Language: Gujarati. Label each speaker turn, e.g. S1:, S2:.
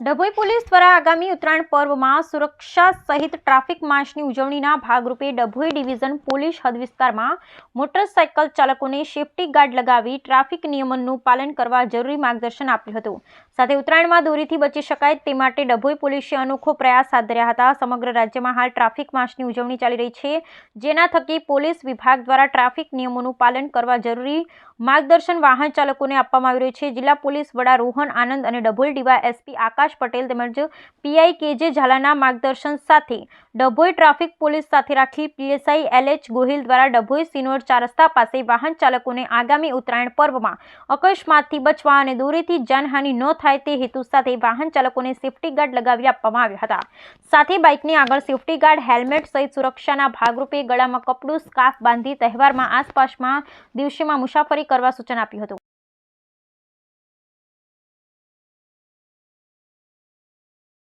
S1: ડભોઈ પોલીસ દ્વારા આગામી ઉત્તરાયણ પર્વમાં સુરક્ષા સહિત ટ્રાફિક માર્ચની ઉજવણીના ભાગરૂપે ડભોઈ ડિવિઝન પોલીસ હદ વિસ્તારમાં મોટરસાયકલ ચાલકોને સેફટી ગાર્ડ લગાવી ટ્રાફિક નિયમનનું પાલન કરવા જરૂરી માર્ગદર્શન આપ્યું હતું. સાથે ઉત્તરાયણમાં દોરીથી બચી શકાય તે માટે ડભોઈ પોલીસે અનોખો પ્રયાસ હાથ ધર્યા હતા. સમગ્ર રાજ્યમાં હાલ ટ્રાફિક માસની ઉજવણી ચાલી રહી છે. જેના થકી પોલીસ વિભાગ દ્વારા ટ્રાફિક નિયમોનું પાલન કરવા જરૂરી માર્ગદર્શન વાહન ચાલકોને આપવામાં આવી રહ્યું છે. જિલ્લા પોલીસ વડા રોહન આનંદ અને ડભોઈ ડીવા એસપી આકાશ પટેલ તેમજ પીઆઈ કેજે ઝાલાના માર્ગદર્શન સાથે ડભોઈ ટ્રાફિક પોલીસ સાથે રાખી પીએસઆઈ એલએચ ગોહિલ દ્વારા ડભોઈ સિનોર ચાર રસ્તા પાસે વાહન ચાલકોને આગામી ઉત્તરાયણ પર્વમાં અકસ્માતથી બચવા અને દોરીથી જાનહાનિ ન થાય તે હેતુ સાથે વાહન ચાલકોને સેફટી ગાર્ડ લગાવી આપવામાં આવ્યા હતા. સાથે બાઇકની આગળ સેફટી ગાર્ડ, હેલ્મેટ સહિત સુરક્ષાના ભાગરૂપે ગળામાં કપડું, સ્કાર્ફ બાંધી તહેવારમાં આસપાસમાં દિવસોમાં મુસાફરી કરવા સૂચન આપ્યું હતું.